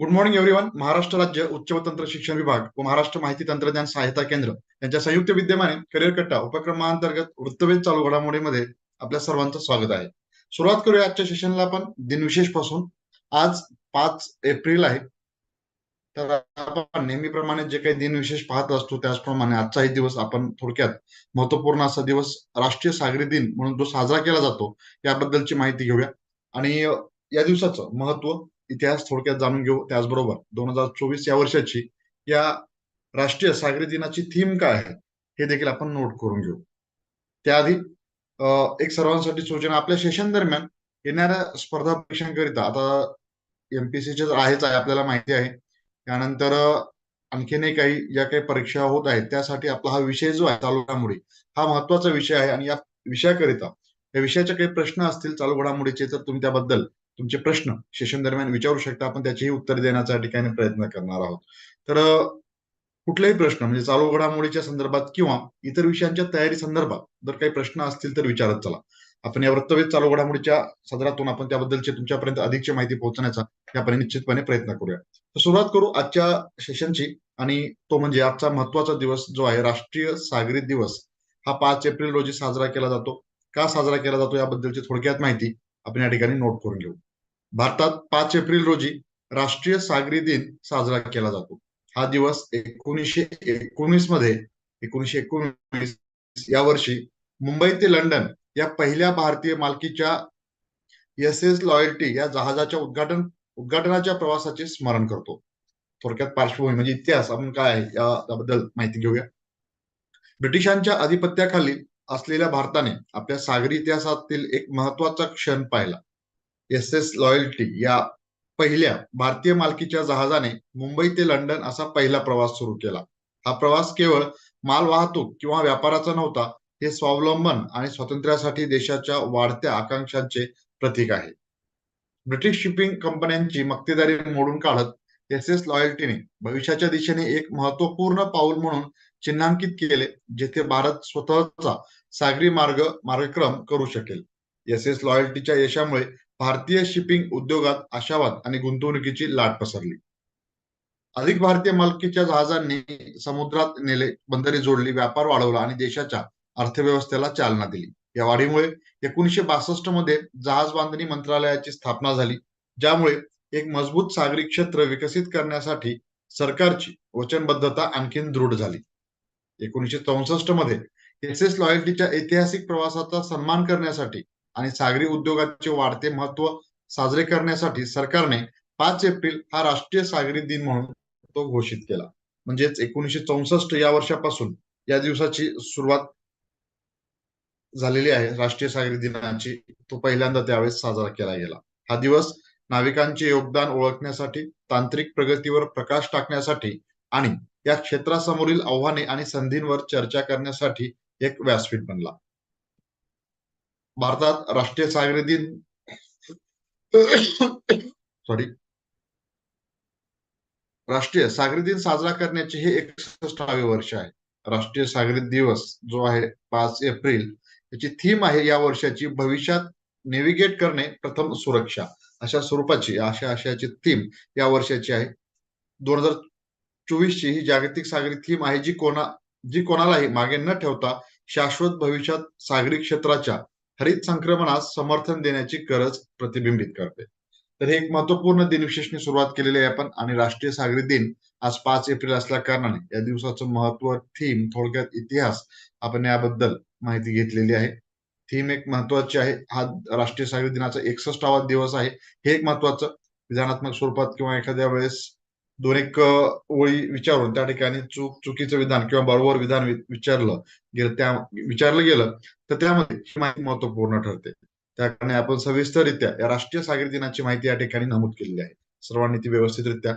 Good morning everyone Maharashtra राज्य उच्च व तंत्र शिक्षण विभाग व महाराष्ट्र माहिती तंत्रज्ञान सहायता केंद्र यांच्या संयुक्त विद्यमाने करिअर कट्टा उपक्रमांतर्गत वृत्तवेध चालू घडामोडीमध्ये आपल्या सर्वांचं स्वागत आहे. सुरुवात करूया आजच्या सेशनला आपण दिनविशेषपासून आज पाच एप्रिल आहे. तर आपण नेहमीप्रमाणे जे काही दिनविशेष पाहत असतो त्याचप्रमाणे आजचाही दिवस आपण थोडक्यात महत्त्वपूर्ण असा दिवस राष्ट्रीय सागरी दिन म्हणून जो साजरा केला जातो याबद्दलची माहिती घेऊया. आणि या दिवसाचं महत्त्व इतिहास थोडक्यात जाणून घेऊ त्याचबरोबर. दोन हजार चोवीस या वर्षाची या राष्ट्रीय सागरी दिनाची थीम काय आहे हे देखील आपण नोट करून घेऊ. त्याआधी एक सर्वांसाठी सूचना आपल्या सेशन दरम्यान येणाऱ्या स्पर्धा परीक्षांकरिता आता एमपीसीचे आहेच आहे आपल्याला माहिती आहे. त्यानंतर आणखीनही काही ज्या काही परीक्षा होत आहेत त्यासाठी आपला हा विषय जो आहे चालू घडामोडी हा महत्त्वाचा विषय आहे. आणि या विषयाकरिता या विषयाचे काही प्रश्न असतील चालू घडामोडीचे तर तुम्ही त्याबद्दल तुमचे प्रश्न सेशन दरम्यान विचारू शकता. आपण त्याचेही उत्तर देण्याचा ठिकाणी प्रयत्न करणार आहोत. तर कुठलाही प्रश्न म्हणजे चालू घडामोडीच्या संदर्भात किंवा इतर विषयांच्या तयारी संदर्भात जर काही प्रश्न असतील तर विचारत चला. आपण या वृत्तवेध चालू घडामोडीच्या सदरातून आपण त्याबद्दलची तुमच्यापर्यंत अधिकची माहिती पोहोचण्याचा यापर्यंत निश्चितपणे प्रयत्न करूया. तर सुरुवात करू आजच्या सेशनची आणि तो म्हणजे आजचा महत्त्वाचा दिवस जो आहे राष्ट्रीय सागरी दिवस. हा पाच एप्रिल रोजी साजरा केला जातो. का साजरा केला जातो याबद्दलची थोडक्यात माहिती आपण या ठिकाणी नोट करून घेऊ. भारतात पाच एप्रिल रोजी राष्ट्रीय सागरी दिन साजरा केला जातो. हा दिवस एकोणीसशे एकोणीसमध्ये एकोणीसशे एकोणीस या वर्षी मुंबई ते लंडन या पहिल्या भारतीय मालकीच्या एस एस लॉयल्टी या जहाजाच्या उद्घाटन उद्घाटनाच्या प्रवासाचे स्मरण करतो. थोडक्यात पार्श्वभूमी म्हणजे इतिहास आपण काय आहे याबद्दल माहिती घेऊया. ब्रिटिशांच्या अधिपत्याखाली असलेल्या भारताने आपल्या सागरी इतिहासातील एक महत्त्वाचा क्षण पाहिला. एस एस लॉयल्टी या पहिल्या भारतीय मालकीच्या जहाजाने मुंबई ते लंडन असा पहिला प्रवास सुरू केला. हा प्रवास केवळ माल वाहतूक किंवा व्यापाराचा नव्हता हे स्वावलंबन आणि स्वातंत्र्यासाठी देशाच्या वाढत्या आकांक्षांचे प्रतीक आहे. ब्रिटिश शिपिंग कंपन्यांची मक्तेदारी मोडून काढत एस एस लॉयल्टीने भविष्याच्या दिशेने एक महत्त्वपूर्ण पाऊल म्हणून चिन्हांकित केले जेथे भारत स्वतःचा सागरी मार्ग मार्गक्रम करू शकेल. एस एस लॉयल्टीच्या यशामुळे भारतीय शिपिंग उद्योगात आशावाद आणि गुंतवणुकीची लाट पसरली. अधिक भारतीय मालकीच्या जहाजांनी समुद्रात नेले बंदरे जोडली व्यापार वाढवला आणि देशाच्या अर्थव्यवस्थेला चालना दिली. या वाढीमुळे एकोणीशे बासष्टमध्ये जहाज बांधणी मंत्रालयाची स्थापना झाली ज्यामुळे एक मजबूत सागरी क्षेत्र विकसित करण्यासाठी सरकारची वचनबद्धता आणखीन दृढ झाली. एकोणीशे चौसष्टमध्ये एस एस लॉयल्टीच्या ऐतिहासिक प्रवासाचा सन्मान करण्यासाठी आणि सागरी उद्योगाचे वाढते महत्त्व साजरे करण्यासाठी सरकारने पाच एप्रिल हा राष्ट्रीय सागरी दिन म्हणून तो घोषित केला. म्हणजेच एकोणीशे चौसष्ट या वर्षापासून या दिवसाची सुरुवात झालेली आहे. राष्ट्रीय सागरी दिनाची तो पहिल्यांदा त्यावेळेस साजरा केला गेला. हा दिवस नाविकांचे योगदान ओळखण्यासाठी तांत्रिक प्रगतीवर प्रकाश टाकण्यासाठी आणि या क्षेत्रासमोरील आव्हाने आणि संधींवर चर्चा करण्यासाठी एक व्यासपीठ बनला. भारतात राष्ट्रीय सागरी दिन. सॉरी राष्ट्रीय सागरी दिन साजरा करण्याचे हे एकसष्टावे वर्ष आहे. राष्ट्रीय सागरी दिवस जो आहे पाच एप्रिल याची थीम आहे या वर्षाची भविष्यात नेव्हिगेट करणे प्रथम सुरक्षा. अशा स्वरूपाची अशा आशयाची थीम या वर्षाची आहे. दोन हजार चोवीस ची ही जागतिक सागरी थीम आहे जी कोणा जी कोणालाही मागे न ठेवता शाश्वत भविष्यात सागरी क्षेत्राच्या हरित संक्रमणास समर्थन देण्याची गरज प्रतिबिंबित करते. तर हे एक महत्त्वपूर्ण दिनविशेषने सुरुवात केलेली आहे आपण आणि राष्ट्रीय सागरी दिन आज पाच एप्रिल असल्या कारणाने या दिवसाचं महत्त्व थीम थोडक्यात इतिहास आपण याबद्दल माहिती घेतलेली आहे. थीम एक महत्वाची आहे. हा राष्ट्रीय सागरी दिनाचा एकसष्टावा दिवस आहे. हे एक महत्वाचं विधानात्मक स्वरूपात किंवा एखाद्या वेळेस दोन एक ओळी विचारून त्या ठिकाणी चूक चुकीचं विधान किंवा बरोबर विधान विचारलं गेलं त्या विचारलं गेलं तर त्यामध्ये माहिती महत्त्वपूर्ण ठरते. त्या कारणे आपण सविस्तररित्या या राष्ट्रीय सागरी दिनाची माहिती या ठिकाणी नमूद केलेली आहे. सर्वांनी ती व्यवस्थितरित्या